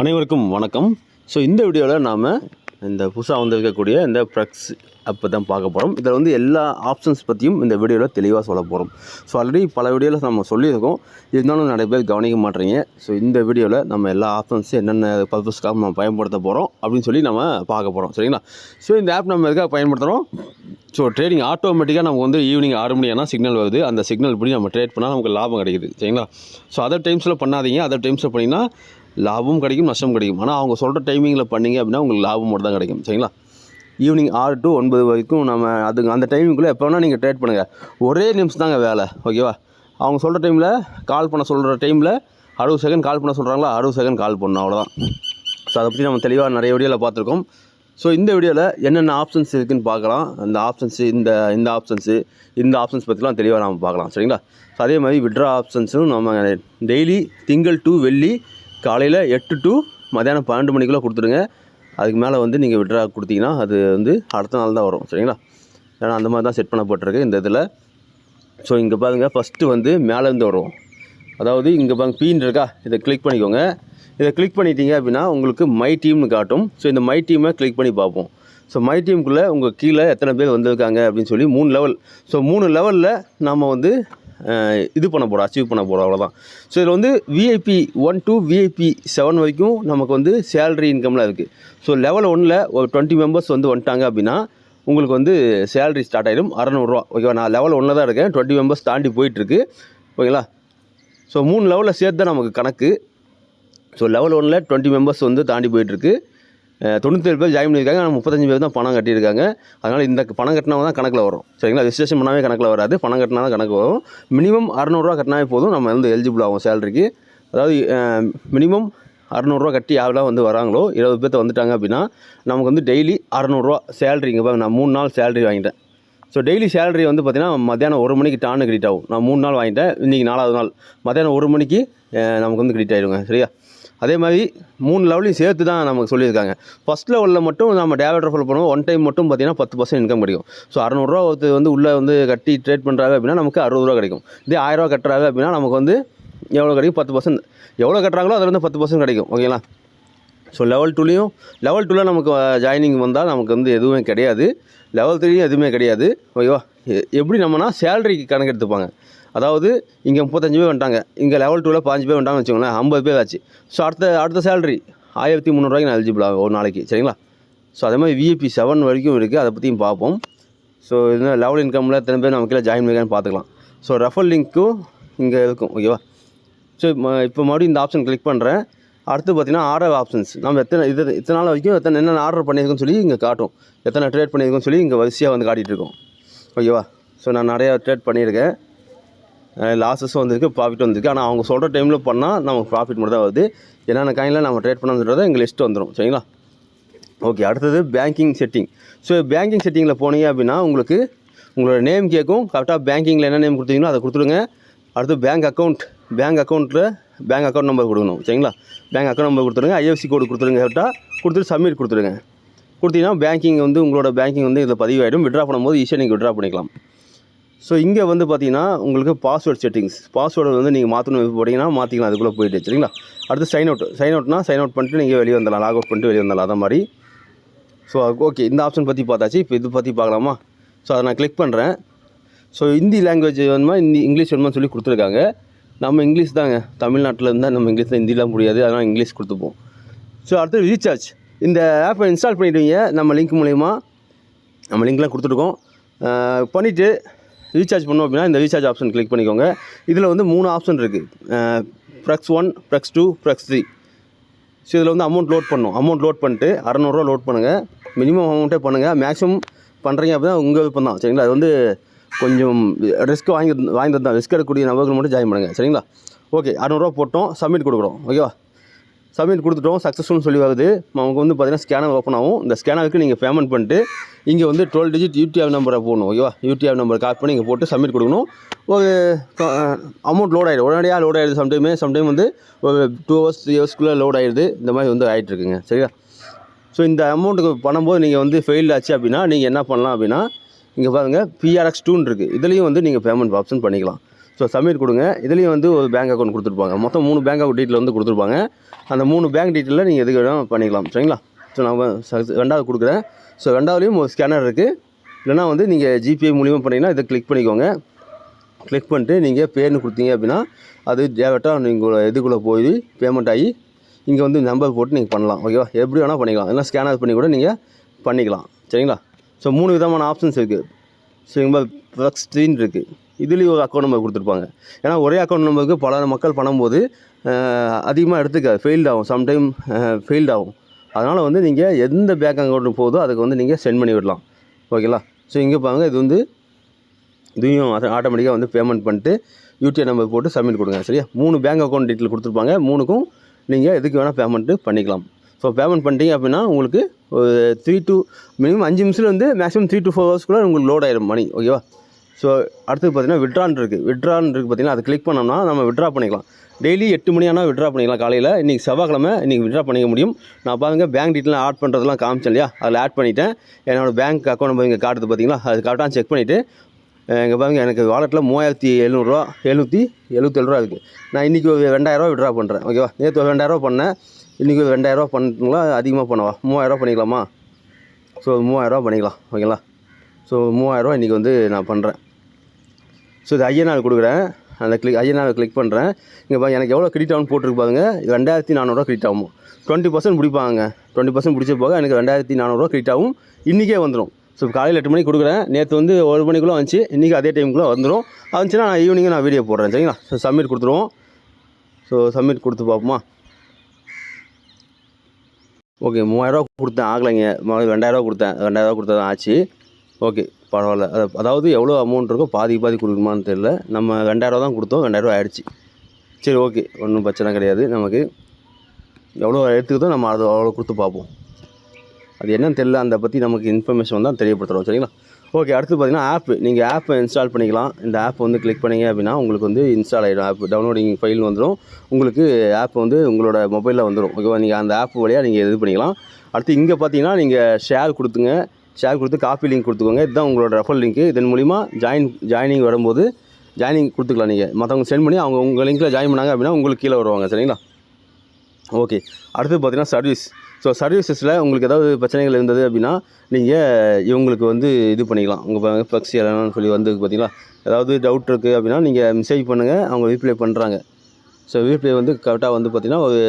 அனைவருக்கும் வணக்கம். ஸோ இந்த வீடியோவில் நாம் இந்த புதுசாக வந்திருக்கக்கூடிய இந்த ப்ரக்ஸ் அப்போ தான் பார்க்க போகிறோம் இதில் வந்து எல்லா ஆப்ஷன்ஸ் பற்றியும் இந்த வீடியோவில் தெளிவாக சொல்ல போகிறோம் ஸோ ஆல்ரெடி பல வீடியோவில் நம்ம சொல்லியிருக்கோம். இருந்தாலும் நிறைய பேர் கவனிக்க மாட்டேறீங்க ஸோ இந்த வீடியோவில் நம்ம எல்லா ஆப்ஷன்ஸும் என்னென்ன பர்பஸ்க்காக நம்ம பயன்படுத்த போகிறோம் அப்படின்னு சொல்லி நம்ம பார்க்க போகிறோம் சரிங்களா? ஸோ இந்த ஆப் நம்ம எதுக்காக பயன்படுத்துகிறோம் ஸோ ட்ரேடிங் ஆட்டோமேட்டிக்காக நமக்கு வந்து ஈவினிங் ஆறு மணி ஆனால் சிக்னல் வருது. அந்த சிக்னல் படி நம்ம ட்ரேட் பண்ணால் நமக்கு லாபம் கிடைக்குது. சரிங்களா? ஸோ அதர் டைம்ஸில் பண்ணாதீங்க. அதர் டைம்ஸில் பண்ணிங்கன்னா லாபமும் கிடைக்கும் நஷ்டம் கிடைக்கும். ஆனால் அவங்க சொல்கிற டைமிங்கில் பண்ணீங்க அப்படின்னா உங்களுக்கு லாபம் மட்டும் தான் கிடைக்கும். சரிங்களா? ஈவினிங் ஆறு டு ஒன்பது வரைக்கும் நம்ம அது அந்த டைமிங்குள்ளே எப்போ வேணால் நீங்கள் ட்ரேட் பண்ணுங்கள் ஒரே நிமிஷம் தாங்க வேலை ஓகேவா அவங்க சொல்கிற டைமில் கால் பண்ண சொல்கிற டைமில் அறுபது செகண்ட் கால் பண்ண சொல்கிறாங்களா அறுபது செகண்ட் கால் பண்ணணும் அவ்வளோதான் ஸோ அதை பற்றி நம்ம தெளிவாக நிறைய வீடியோவில் பார்த்துருக்கோம். ஸோ இந்த வீடியோவில் என்னென்ன ஆப்ஷன்ஸ் இருக்குதுன்னு பார்க்கலாம். அந்த ஆப்ஷன்ஸு இந்த இந்த ஆப்ஷன்ஸு இந்த ஆப்ஷன்ஸ் பற்றிலாம் தெளிவாக நம்ம பார்க்கலாம். சரிங்களா? ஸோ அதே மாதிரி விட்ரா ஆப்ஷன்ஸும் நம்ம டெய்லி திங்கள் டு வெள்ளி காலையில் எட்டு டு மதியானம் பன்னெண்டு மணிக்குள்ளே கொடுத்துடுங்க. அதுக்கு மேலே வந்து நீங்கள் விட்ரா கொடுத்தீங்கன்னா அது வந்து அடுத்த நாள் தான் வரும். சரிங்களா? ஏன்னா அந்த மாதிரி தான் செட் பண்ணப்பட்டிருக்கு இந்த இதில். ஸோ இங்கே பாருங்கள் ஃபஸ்ட்டு வந்து மேலேருந்து வரும் அதாவது இங்கே பாருங்க பீன் இருக்கா? இதை கிளிக் பண்ணிக்கோங்க. இதை கிளிக் பண்ணிட்டீங்க அப்படின்னா உங்களுக்கு மை டீம்னு காட்டும். ஸோ இந்த மை டீமை கிளிக் பண்ணி பார்ப்போம். ஸோ மை டீமுக்குள்ளே உங்கள் கீழே எத்தனை பேர் வந்திருக்காங்க அப்படின்னு சொல்லி மூணு லெவல் ஸோ மூணு லெவலில் நாம் வந்து இது பண்ண போகிறோம் அச்சீவ் பண்ண போகிறோம் அவ்வளோதான் ஸோ இதில் வந்து VIP one two VIP seven வரைக்கும் நமக்கு வந்து சேலரி இன்கம்லாம் இருக்குது ஸோ லெவல் ஒன்னில் ஒரு டுவெண்ட்டி மெம்பர்ஸ் வந்து வந்துட்டாங்க அப்படின்னா உங்களுக்கு வந்து சேலரி ஸ்டார்ட் ஆகிடும் அறநூறுவா ஓகேவா நான் லெவல் ஒன்றில் தான் இருக்கேன். டுவெண்ட்டி மெம்பர்ஸ் தாண்டி போயிட்டுருக்கு. ஓகேங்களா ஸோ மூணு லெவலில் சேர்த்து தான் நமக்கு கணக்கு. ஸோ லெவல் ஒனில் டுவெண்ட்டி மெம்பர்ஸ் வந்து தாண்டி போயிட்டுருக்கு. தொண்ணூத்தேழு பேர் ஜாயின் பண்ணியிருக்காங்க. ஆனால் முப்பத்தஞ்சு பேர் தான் பணம் கட்டியிருக்காங்க. அதனால் இந்த பணம் கட்டினவங்க தான் கணக்கில் வரும். சரிங்களா? ரெஜிஸ்ட்ரேஷன் பண்ணாவே கணக்கில் வராது. பணம் கட்டினா தான் கணக்கு வரும். மினிமம் அறநூறுவா கட்டினாவே போதும். நம்ம வந்து எலிஜிபிள் ஆகும் சேலரிக்கு அதாவது மினிமம் அறநூறுவா கட்டி யாரெல்லாம் வந்து வராங்களோ இருபது பேர்த்த வந்துட்டாங்க அப்படின்னா நமக்கு வந்து டெய்லி அறநூறுவா சேலரி இங்கே பாருங்க. நான் மூணு நாள் சேலரி வாங்கிட்டேன். ஸோ டெய்லி சேலரி வந்து பார்த்திங்கன்னா மத்தியானம் ஒரு மணிக்கு டான்னு கிரெடிட் ஆகும். நான் மூணு நாள் வாங்கிட்டேன். இன்றைக்கி நாலாவது நாள். மத்தியானம் ஒரு மணிக்கு நமக்கு வந்து கிரெடிட் ஆகிடுங்க சரியா? அதே மாதிரி மூணு லெவலையும் சேர்த்து தான் நமக்கு சொல்லியிருக்காங்க. ஃபஸ்ட் லெவலில் மட்டும் நம்ம டேவட் ரெஃபர் பண்ணுவோம். ஒன் டைம் மட்டும் பார்த்தீங்கன்னா பத்து பர்சன்ட் இன்கம் கிடைக்கும். ஸோ அறநூறுரூவா ஒருத்தர் வந்து உள்ளே வந்து கட்டி ட்ரேட் பண்ணுறாங்க அப்படின்னா நமக்கு அறுபது ரூபா கிடைக்கும். இதே ஆயிரரூவா கட்டுறாங்க அப்படின்னா நமக்கு வந்து எவ்வளோ கிடைக்கும்? பத்து பர்சன்ட் எவ்வளோ கட்டுறாங்களோ அதில் வந்து பத்து பர்சன்ட் கிடைக்கும். ஓகேங்களா ஸோ லெவல் டூலையும் லெவல் டூவில் நமக்கு ஜாயினிங் வந்தால் நமக்கு வந்து எதுவுமே கிடையாது. லெவல் த்ரீலையும் எதுவுமே கிடையாது. ஓகேவா எ- எப்படி நம்மனா சேலரிக்கு கணக்கு எடுத்துப்பாங்க. அதாவது இங்கே முப்பத்தஞ்சு பேர் வந்துட்டாங்க. இங்கே லெவல் டூவில் பாஞ்சு பேர் வந்துட்டாங்கன்னு வச்சுக்கோங்களேன் ஐம்பது பேர் ஆச்சு. ஸோ அடுத்த அடுத்த சேலரி ஆயிரத்தி முந்நூறுவாய்க்கு நான் எலிஜிபிள் ஆகும் ஒரு நாளைக்கு சரிங்களா? ஸோ அதே மாதிரி விஏபி செவன் வரைக்கும் இருக்குது அதை பற்றியும் பார்ப்போம். ஸோ இது லெவல் இன்கமில் எத்தனை பேர் நமக்கு ஜாயின் பண்ணிருக்கான்னு பார்த்துக்கலாம். ஸோ ரெஃபர் லிங்க்கும் இங்கே இருக்கும் ஓகேவா ஸோ இப்போ மறுபடியும் இந்த ஆப்ஷன் கிளிக் பண்ணுறேன் அடுத்து பார்த்தீங்கன்னா ஆர்டர் ஆப்ஷன்ஸ் நம்ம எத்தனை இது இத்தனை நாள் வரைக்கும் எத்தனை என்னென்ன ஆர்டர் பண்ணியிருக்கோன்னு சொல்லி இங்கே காட்டும். எத்தனை ட்ரேட் பண்ணியிருக்கோன்னு சொல்லி இங்கே வரிசையாக வந்து காட்டிகிட்டு இருக்கோம். ஓகேவா ஸோ நான் நிறையா ட்ரேட் பண்ணியிருக்கேன். லாஸஸும் வந்திருக்கு ப்ராஃபிட் வந்திருக்கு. ஆனால் அவங்க சொல்கிற டைமில் பண்ணால் நமக்கு ப்ராஃபிட் மட்டும் தான் வருது. என்னென்ன காயினில் நம்ம ட்ரேட் பண்ணணுன்றதை எங்கள் லிஸ்ட் வந்துடும் சரிங்களா? ஓகே அடுத்தது பேங்கிங் செட்டிங் ஸோ பேங்கிங் செட்டிங்கில் போனீங்க அப்படின்னா உங்களுக்கு உங்களோட நேம் கேட்கும். கரெக்டாக பேங்கிங்கில் என்ன நேம் கொடுத்தீங்களோ அதை கொடுத்துடுங்க. அடுத்து பேங்க் அக்கௌண்ட் பேங்க் அக்கௌண்ட்டில் பேங்க் அக்கௌண்ட் நம்பர் கொடுக்கணும். சரிங்களா? பேங்க் அக்கௌண்ட் நம்பர் கொடுத்துருங்க ஐஎஃப்சி கோடு கொடுத்துருங்க கரெக்டாக கொடுத்துட்டு சப்மிட் கொடுத்துருங்க கொடுத்தீங்கன்னா பேங்கிங் வந்து உங்களோட பேங்கிங் வந்து இதில் பதிவாயிடும். விட்ரா பண்ணும்போது ஈஸியாக நீங்கள் விட்ரா பண்ணிக்கலாம். ஸோ இங்கே வந்து பார்த்தீங்கன்னா உங்களுக்கு பாஸ்வேர்ட் செட்டிங்ஸ் பாஸ்வேர்டு வந்து நீங்கள் மாற்றணும் போட்டிங்கன்னா மாற்றிக்கலாம் அதுக்குள்ளே போயிட்டு சரிங்களா? அடுத்து சைன் அவுட் சைன் அவுட்னா சைன் அவுட் பண்ணிட்டு நீங்கள் வெளியே வந்துடலாம். லாக் அவுட் பண்ணிட்டு வெளியே வந்துடலாம் அதை மாதிரி. ஸோ ஓகே இந்த ஆப்ஷன் பற்றி பார்த்தாச்சு. இப்போ இது பற்றி பார்க்கலாமா? ஸோ அதை நான் கிளிக் பண்ணுறேன் ஸோ ஹிந்தி லாங்குவேஜ் வேணுமா ஹிந்தி இங்கிலீஷ் வேணுமா சொல்லி கொடுத்துருக்காங்க. நம்ம இங்கிலீஷ் தாங்க. தமிழ்நாட்டில் இருந்தால் நம்ம இங்கிலீஷ் தான் ஹிந்திலாம் முடியாது. அதனால் இங்கிலீஷ் கொடுத்துப்போம். ஸோ அடுத்து ரீசார்ஜ் இந்த ஆப்பை இன்ஸ்டால் பண்ணிவிடுவீங்க நம்ம லிங்க் மூலயமா. நம்ம லிங்க்லாம் கொடுத்துருக்கோம். பண்ணிவிட்டு ரீசார்ஜ் பண்ணோம் அப்படின்னா இந்த ரீசார்ஜ் ஆப்ஷன் கிளிக் பண்ணிக்கோங்க. இதில் வந்து மூணு ஆப்ஷன் இருக்குது ப்ரக்ஸ் ஒன் ப்ரக்ஸ் டூ ப்ரக்ஸ் த்ரீ ஸோ இதில் வந்து அமௌண்ட் லோட் பண்ணும் அமௌண்ட் லோட் பண்ணிட்டு அறநூறுவா லோட் பண்ணுங்கள் மினிமம் அமௌண்ட்டே பண்ணுங்கள் மேக்ஸிமம் பண்ணுறீங்க அப்படின்னா உங்கள் விருப்பம் தான். சரிங்களா? அது வந்து கொஞ்சம் ரிஸ்க் வாங்கி வாங்கி தான் ரிஸ்க் எடுக்கக்கூடிய நபர்கள் மட்டும் ஜாயின் பண்ணுங்கள் சரிங்களா? ஓகே அறநூறுவா போட்டோம். சப்மிட் கொடுக்குறோம். ஓகேவா சப்மிட் கொடுத்துட்டோம் சக்ஸஸ்ஃபுல்னு சொல்லி வருது. அவங்க வந்து பார்த்தீங்கன்னா ஸ்கேனர் ஓப்பன் ஆகும். இந்த ஸ்கேனருக்கு நீங்கள் பேமெண்ட் பண்ணிட்டு இங்கே வந்து டுவெல் டிஜிட் யூடிஆப் நம்பரை போடணும். ஓகேவா? யூடிஆப் நம்பர் காப்பி பண்ணி இங்கே போட்டு சப்மிட் கொடுக்கணும். ஒரு அமௌண்ட் லோட் ஆகிடும் உடனடியாக லோட் ஆகிடுது சம்டைமே சம்டைம் வந்து ஒரு டூ ஹவர்ஸ் த்ரீ ஹவர்ஸ்க்குள்ளே லோட் ஆகிடுது இந்த மாதிரி வந்து ஆகிட்டுருக்குங்க சரியா? ஸோ இந்த அமௌண்ட்டுக்கு பண்ணும்போது நீங்கள் வந்து ஃபெயில் ஆச்சு அப்படின்னா நீங்கள் என்ன பண்ணலாம் அப்படின்னா இங்கே பாருங்கள் பிஆர்எக்ஸ் டூன்னு இருக்குது இதுலேயும் வந்து நீங்கள் பேமெண்ட் ஆப்ஷன் பண்ணிக்கலாம். ஸோ சப்மிட் கொடுங்க. இதுலேயும் வந்து ஒரு பேங்க் அக்கௌண்ட் கொடுத்துருப்பாங்க. மொத்தம் மூணு பேங்க் அக்கௌண்ட் டீட்டெயில் வந்து கொடுத்துருப்பாங்க. அந்த மூணு பேங்க் டீட்டெயிலில் நீங்கள் எதுக்கு வேணால் பண்ணிக்கலாம். சரிங்களா? ஸோ நான் ரெண்டாவது கொடுக்குறேன். ஸோ ரெண்டாவதுலேயும் ஒரு ஸ்கேனர் இருக்குது இல்லைனா வந்து நீங்கள் ஜிபே மூலியமாக பண்ணிங்கன்னா இதை கிளிக் பண்ணிக்கோங்க. கிளிக் பண்ணிட்டு நீங்கள் பேர்னு கொடுத்தீங்க அப்படின்னா அது டேரெக்டாக நீங்கள் இதுக்குள்ளே போய் பேமெண்ட் ஆகி இங்கே வந்து நம்பர் போட்டு நீங்கள் பண்ணலாம். ஓகேவா எப்படி வேணால் பண்ணிக்கலாம். இல்லை ஸ்கேனர் பண்ணி கூட நீங்கள் பண்ணிக்கலாம். சரிங்களா? ஸோ மூணு விதமான ஆப்ஷன்ஸ் இருக்குது ஸோ இங்கே ப்ளஸ் ஸ்க்ரீன் இருக்குது இதுலேயும் ஒரு அக்கௌண்ட் நம்பர் கொடுத்துருப்பாங்க. ஏன்னா ஒரே அக்கௌண்ட் நம்பருக்கு பல மக்கள் பண்ணும்போது அதிகமாக எடுத்துக்காது ஃபெயில்ட் ஆகும். சம்டைம் ஃபெயில்ட் ஆகும். அதனால் வந்து நீங்கள் எந்த பேங்க் அக்கௌண்ட் போகுதோ அதுக்கு வந்து நீங்கள் சென்ட் பண்ணி விடலாம். ஓகேங்களா ஸோ இங்கே பாருங்க இது வந்து இதையும் ஆட்டோமேட்டிக்காக வந்து பேமெண்ட் பண்ணிட்டு யூடிஐ நம்பர் போட்டு சப்மிட் கொடுங்க சரியா? மூணு பேங்க் அக்கௌண்ட் டீட்டெயில் கொடுத்துருப்பாங்க. மூணுக்கும் நீங்கள் எதுக்கு வேணால் பேமெண்ட்டு பண்ணிக்கலாம். ஸோ பேமெண்ட் பண்ணிட்டீங்க அப்படின்னா உங்களுக்கு ஒரு த்ரீ டூ மினிமம் அஞ்சு நிமிஷத்தில் வந்து மேக்ஸிமம் த்ரீ டூ ஃபோர் ஹவர்ஸ்க்குள்ளே உங்களுக்கு லோட் ஆயிடும் மணி ஓகேவா ஸோ அடுத்து பார்த்தீங்கன்னா விட்ரான் இருக்குது விட்ரான் இருக்குது பார்த்தீங்கன்னா அதை கிளிக் பண்ணோம்னா நம்ம விட்ரா பண்ணிக்கலாம். டெய்லி எட்டு மணி ஆனால் விட்ரா பண்ணிக்கலாம். காலையில் இன்றைக்கி செவ்வாய்க்கிழமை இன்றைக்கி விட்ரா பண்ணிக்க முடியும். நான் பாருங்கள் பேங்க் டீட்டெயில் ஆட் பண்ணுறதெல்லாம் காமிச்சேன் இல்லையா? அதில் ஆட் பண்ணிவிட்டேன் என்னோட பேங்க் அக்கௌண்ட் நம்பர் இங்கே காட்டுது பார்த்தீங்களா? அது கரெக்டாக செக் பண்ணிவிட்டு இங்கே பாருங்கள் எனக்கு வாலெட்டில் மூவாயிரத்தி எழுநூறுவா எழுநூற்றி எழுபத்தேழு ரூபா இருக்குது நான் இன்றைக்கி ஒரு ரெண்டாயிரரூவா விட்ரா பண்ணுறேன் ஓகேவா நேற்று ஒரு ரெண்டாயிரரூவா பண்ணேன். இன்றைக்கி ஒரு ரெண்டாயிரரூவா பண்ணுங்களா? அதிகமாக பண்ணவா? மூவாயிரரூவா பண்ணிக்கலாமா? ஸோ மூவாயிரரூவா பண்ணிக்கலாம். ஓகேங்களா ஸோ மூவாயிரரூவா இன்றைக்கி வந்து நான் பண்ணுறேன் ஸோ இது ஐயனார் கொடுக்குறேன். அந்த கிளிக் ஐயனார் கிளிக் பண்ணுறேன் இங்கே பாருங்க எனக்கு எவ்வளோ கிரெடிட் ஆகும் போட்டிருக்கு பாருங்க. ரெண்டாயிரத்தி நானூறுரூவா கிரெடிட் ஆகும். டுவெண்ட்டி பர்சன்ட் பிடிப்பாங்க டுவெண்ட்டி பர்சன்ட் பிடிச்ச போக எனக்கு ரெண்டாயிரத்தி நானூறுரூவா கிரெடிட் ஆகும். இன்றைக்கே வந்துடும் ஸோ காலையில் எட்டு மணிக்கு கொடுக்குறேன். நேற்று வந்து ஒரு மணிக்குள்ளே வந்துச்சு. இன்றைக்கி அதே டைமுக்குள்ளே வந்துடும் வந்துச்சுன்னா நான் ஈவினிங்கு நான் வீடியோ போடுறேன். சரிங்களா? ஸோ சப்மிட் கொடுத்துருவோம். ஸோ சப்மிட் கொடுத்து பார்ப்போமா? ஓகே மூவாயிரரூவா கொடுத்தேன். ஆகலைங்க. ரெண்டாயிரரூவா கொடுத்தேன். ரெண்டாயிரரூவா கொடுத்தா தான் ஆச்சு. ஓகே பரவாயில்ல. அதாவது எவ்வளோ அமௌண்ட் இருக்கோ பாதி பாதி கொடுக்குமான்னு தெரில நம்ம ரெண்டாயிரரூவா தான் கொடுத்தோம். ரெண்டாயிரரூவா ஆயிடுச்சு. சரி ஓகே ஒன்றும் பிரச்சனை கிடையாது. நமக்கு எவ்வளோ எடுத்துக்கிட்டோ நம்ம அது அவ்வளோ கொடுத்து பார்ப்போம். அது என்னன்னு தெரில அந்த பற்றி நமக்கு இன்ஃபர்மேஷன் தான் தெரியப்படுத்துகிறோம் சரிங்களா? ஓகே அடுத்து பார்த்தீங்கன்னா ஆப் நீங்கள் ஆப்பை இன்ஸ்டால் பண்ணிக்கலாம். இந்த ஆப் வந்து கிளிக் பண்ணீங்க அப்படின்னா உங்களுக்கு வந்து இன்ஸ்டால் ஆகிடும் ஆப் டவுன்லோடிங் ஃபைல் வந்துடும் உங்களுக்கு ஆப் வந்து உங்களோட மொபைலில் வந்துடும் ஓகேவா நீங்கள் அந்த ஆப் வழியாக நீங்கள் இது பண்ணிக்கலாம். அடுத்து இங்கே பார்த்தீங்கன்னா நீங்கள் ஷேர் கொடுத்துங்க. ஷேர் கொடுத்து காப்பி லிங்க் கொடுத்துக்கோங்க. இதுதான் உங்களோட ரெஃபர் லிங்க்கு இதன் மூலிமா ஜாயின் ஜாயினிங் வரும்போது ஜாயினிங் கொடுத்துக்கலாம் நீங்கள் மற்றவங்க சென்ட் பண்ணி அவங்க உங்கள் லிங்க்கில் ஜாயின் பண்ணாங்க அப்படின்னா உங்களுக்கு கீழே வருவாங்க. சரிங்களா? ஓகே அடுத்து பார்த்தீங்கன்னா சர்வீஸ் ஸோ சர்வீசஸில் உங்களுக்கு ஏதாவது பிரச்சனைகள் இருந்தது அப்படின்னா நீங்கள் இவங்களுக்கு வந்து இது பண்ணிக்கலாம். உங்கள் ஃப்ளெக்ஸி எல்லாம் சொல்லி வந்து பார்த்தீங்களா ஏதாவது டவுட் இருக்குது அப்படின்னா நீங்கள் மெசேஜ் பண்ணுங்கள் அவங்க ரீப்ளை பண்ணுறாங்க ஸோ ரீப்ளை வந்து கரெக்டாக வந்து பார்த்திங்கன்னா ஒரு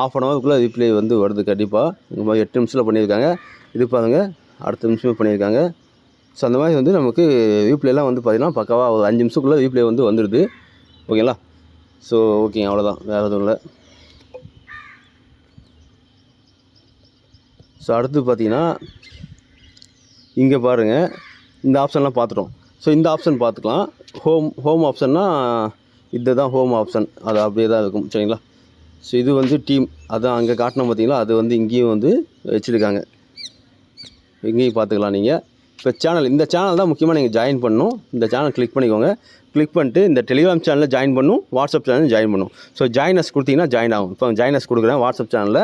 ஆஃப் அன் ஹவருக்குள்ளே ரீப்ளை வந்து வருது கண்டிப்பாக இந்த மாதிரி எட்டு நிமிஷத்தில் பண்ணியிருக்காங்க. இது பாருங்கள் அடுத்த நிமிஷமே பண்ணியிருக்காங்க. ஸோ அந்த மாதிரி வந்து நமக்கு ரீப்ளேலாம் வந்து பார்த்திங்கன்னா பக்காவாக ஒரு அஞ்சு நிமிஷத்துக்குள்ளே ரீப்ளை வந்து வந்துடுது ஓகேங்களா ஸோ ஓகேங்க அவ்வளோதான் வேறு எதுவும் இல்லை. ஸோ அடுத்து பார்த்தீங்கன்னா இங்கே பாருங்கள் இந்த ஆப்ஷன்லாம் பார்த்துட்டோம் ஸோ இந்த ஆப்ஷன் பார்த்துக்கலாம் ஹோம் ஹோம் ஆப்ஷன்னா இதுதான் ஹோம் ஆப்ஷன் அது அப்படியே தான் இருக்கும். சரிங்களா? ஸோ இது வந்து டீம் அதான் அங்கே காட்டினோம் பார்த்தீங்களா அது வந்து இங்கேயும் வந்து வச்சுருக்காங்க. இங்கேயும் பார்த்துக்கலாம் நீங்கள் இப்போ சேனல் இந்த சேனல் தான் முக்கியமாக நீங்கள் ஜாயின் பண்ணணும் இந்த சேனல் கிளிக் பண்ணிக்கோங்க. கிளிக் பண்ணிட்டு இந்த டெலிகிராம் சேனலில் ஜாயின் பண்ணும். வாட்ஸ்அப் சேனல் ஜாயின் பண்ணும். ஸோ ஜாயினஸ் கொடுத்தீங்கன்னா ஜாயின் ஆகும். இப்போ ஜாயினஸ் கொடுக்குறேன். வாட்ஸ்அப் சேனலில்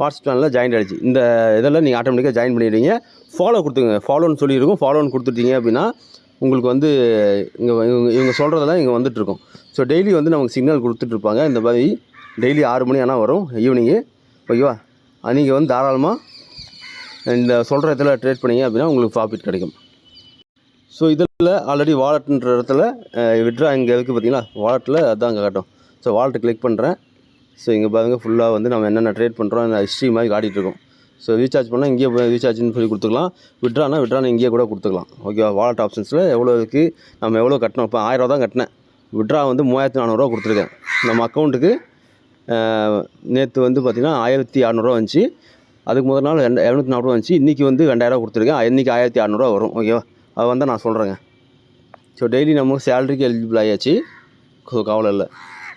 வாட்ஸ்அப் சேனலில் ஜாயின் ஆகிடுச்சு இந்த இதெல்லாம் நீங்கள் ஆட்டோமேட்டிக்காக ஜாயின் பண்ணிடுவீங்க ஃபாலோ கொடுத்துங்க ஃபாலோன்னு சொல்லியிருக்கும். ஃபாலோன்னு கொடுத்துட்டீங்க அப்படின்னா உங்களுக்கு வந்து இங்கே இவங்க இவங்க சொல்கிறதெல்லாம் இங்கே வந்துட்டுருக்கும் ஸோ டெய்லி வந்து நமக்கு சிக்னல் கொடுத்துட்ருப்பாங்க இந்த மாதிரி டெய்லி ஆறு மணி ஆனால் வரும். ஈவினிங்கு ஓகேவா நீங்கள் வந்து தாராளமாக இந்த uh, சொல்கிற இடத்துல ட்ரேட் பண்ணீங்க அப்படின்னா உங்களுக்கு ப்ராஃபிட் கிடைக்கும். ஸோ இதில் ஆல்ரெடி வாலெட்ன்ற இடத்துல uh, விட்ரா இங்கே இருக்குது பார்த்தீங்களா வாலெட்டில் அதான் அங்கே காட்டும். ஸோ வாலெட்டை கிளிக் பண்ணுறேன் ஸோ இங்கே பாருங்க ஃபுல்லாக வந்து நம்ம என்னென்ன ட்ரேட் பண்ணுறோம் அந்த ஹிஸ்ட்ரி மாதிரி காட்டிகிட்டு இருக்கோம். ஸோ ரீசார்ஜ் பண்ணால் இங்கேயே போய் ரீசார்ஜ்னு சொல்லி கொடுத்துக்கலாம். விட்ரானா விட்ரானா இங்கேயே கூட கொடுத்துக்கலாம். ஓகேவா வாலெட் ஆப்ஷன்ஸில் எவ்வளோ இருக்குது நம்ம எவ்வளோ கட்டணும்? இப்போ ஆயிரரூவா தான் கட்டினேன். விட்ரா வந்து மூவாயிரத்தி நானூறுரூவா கொடுத்துருக்கேன். நம்ம அக்கௌண்ட்டுக்கு uh, நேற்று வந்து பார்த்திங்கன்னா ஆயிரத்தி அறநூறுவா வந்துச்சு. அதுக்கு முதல் நாள் ரெண்டு இரநூத்தி நாற்பது வந்துச்சு இன்றைக்கி வந்து ரெண்டாயிரரூவா கொடுத்துருக்கேன். இன்றைக்கி ஆயிரத்தி அறநூறுவா வரும். ஓகேவா? அது வந்து நான் சொல்கிறேங்க ஸோ டெய்லி நம்ம சேலரிக்கு எலிஜிபிள் ஆகியாச்சு ஸோ கவலை இல்லை.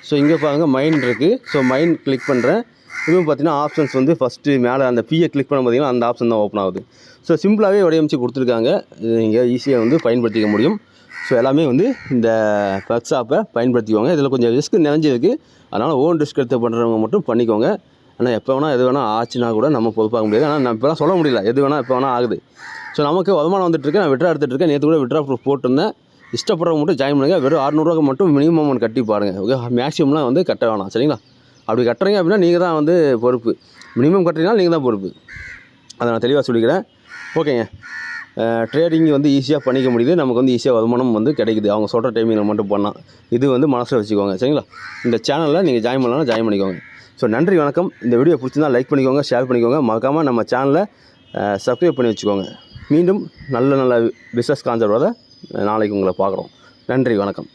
ஸோ இங்கே பாருங்கள் மைண்ட் இருக்குது ஸோ மைண்ட் கிளிக் பண்ணுறேன் இதுவும் பார்த்தீங்கன்னா ஆப்ஷன்ஸ் வந்து ஃபஸ்ட்டு மேலே அந்த பிஏ கிளிக் பண்ண பார்த்தீங்கன்னா அந்த ஆப்ஷன் தான் ஓப்பன் ஆகுது. ஸோ சிம்பிளாகவே வடிவமைச்சு கொடுத்துருக்காங்க. இது நீங்கள் ஈஸியாக வந்து பயன்படுத்திக்க முடியும். ஸோ எல்லாமே வந்து இந்த ஒர்க் ஷாப்பை பயன்படுத்திக்கோங்க. இதில் கொஞ்சம் ரிஸ்க் நிறைஞ்சிருக்கு. அதனால் ஓன் ரிஸ்க் எடுத்து பண்ணுறவங்க மட்டும் பண்ணிக்கோங்க. ஆனால் எப்போ வேணால் எது வேணால் ஆச்சுன்னா கூட நம்ம பொறுப்பாக முடியாது. ஆனால் நான் இப்போலாம் சொல்ல முடியல. எது வேணால் எப்போ வேணால் ஆகுது. ஸோ நமக்கு வருமானம் வந்துட்டுருக்கு நான் விட்ரா எடுத்துகிட்டு இருக்கேன். நேற்று கூட விட்ரா ப்ரூஃப் போட்டிருந்தேன். இஷ்டப்படுறவங்க மட்டும் ஜாயின் பண்ணுங்கள் வெறும் அறநூறுவா மட்டும் மினிமம் அமௌண்ட் கட்டி பாருங்கள் ஓகே மேக்ஸிமம்லாம் வந்து கட்ட வேணாம். சரிங்களா? அப்படி கட்டுறீங்க அப்படின்னா நீங்கள் தான் வந்து பொறுப்பு. மினிமம் கட்டுறீங்கன்னா நீங்கள் தான் பொறுப்பு. அதை நான் தெளிவாக சொல்லிக்கிறேன். ஓகேங்க ட்ரேடிங் வந்து ஈஸியாக பண்ணிக்க முடியுது. நமக்கு வந்து ஈஸியாக வருமானம் வந்து கிடைக்குது. அவங்க சொல்கிற டைமிங்கில் மட்டும் பண்ணால் இது வந்து மனசில் வச்சுக்கோங்க. சரிங்களா? இந்த சேனலில் நீங்கள் ஜாயின் பண்ணலாம் ஜாயின் பண்ணிக்கோங்க. ஸோ நன்றி வணக்கம். இந்த வீடியோ பிடிச்சிருந்தால் லைக் பண்ணிக்கோங்க ஷேர் பண்ணிக்கோங்க. மறக்காமல் நம்ம சேனலை சப்ஸ்கிரைப் பண்ணி வச்சுக்கோங்க. மீண்டும் நல்ல நல்ல பிஸ்னஸ் கான்செப்டோட நாளைக்கு உங்களை பார்க்குறோம். நன்றி வணக்கம்.